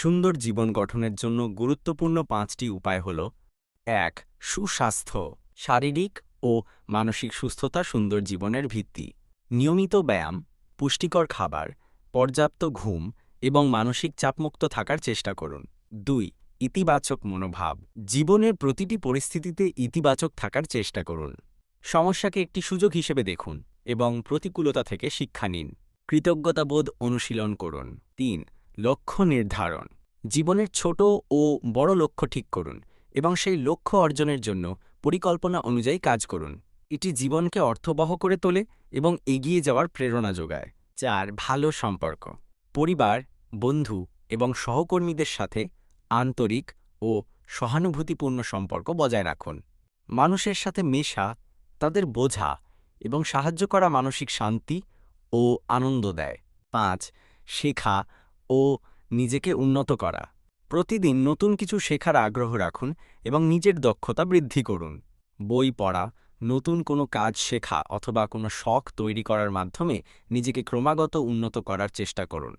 সুন্দর জীবন গঠনের জন্য গুরুত্বপূর্ণ পাঁচটি উপায় হল, এক, সুস্বাস্থ্য, শারীরিক ও মানসিক সুস্থতা সুন্দর জীবনের ভিত্তি, নিয়মিত ব্যায়াম, পুষ্টিকর খাবার, পর্যাপ্ত ঘুম এবং মানসিক চাপমুক্ত থাকার চেষ্টা করুন। দুই, ইতিবাচক মনোভাব, জীবনের প্রতিটি পরিস্থিতিতে ইতিবাচক থাকার চেষ্টা করুন। সমস্যাকে একটি সুযোগ হিসেবে দেখুন এবং প্রতিকূলতা থেকে শিক্ষা নিন। কৃতজ্ঞতাবোধ অনুশীলন করুন। তিন লক্ষ্য নির্ধারণ। জীবনের ছোট ও বড় লক্ষ্য ঠিক করুন এবং সেই লক্ষ্য অর্জনের জন্য পরিকল্পনা অনুযায়ী কাজ করুন। এটি জীবনকে অর্থবহ করে তোলে এবং এগিয়ে যাওয়ার প্রেরণা যোগায়। চার, ভালো সম্পর্ক। পরিবার, বন্ধু এবং সহকর্মীদের সাথে আন্তরিক ও সহানুভূতিপূর্ণ সম্পর্ক বজায় রাখুন। মানুষের সাথে মেশা, তাদের বোঝা এবং সাহায্য করা মানসিক শান্তি ও আনন্দ দেয়। পাঁচ, শেখা ও নিজেকে উন্নত করা। প্রতিদিন নতুন কিছু শেখার আগ্রহ রাখুন এবং নিজের দক্ষতা বৃদ্ধি করুন। বই পড়া, নতুন কোনো কাজ শেখা অথবা কোনো শখ তৈরি করার মাধ্যমে নিজেকে ক্রমাগত উন্নত করার চেষ্টা করুন।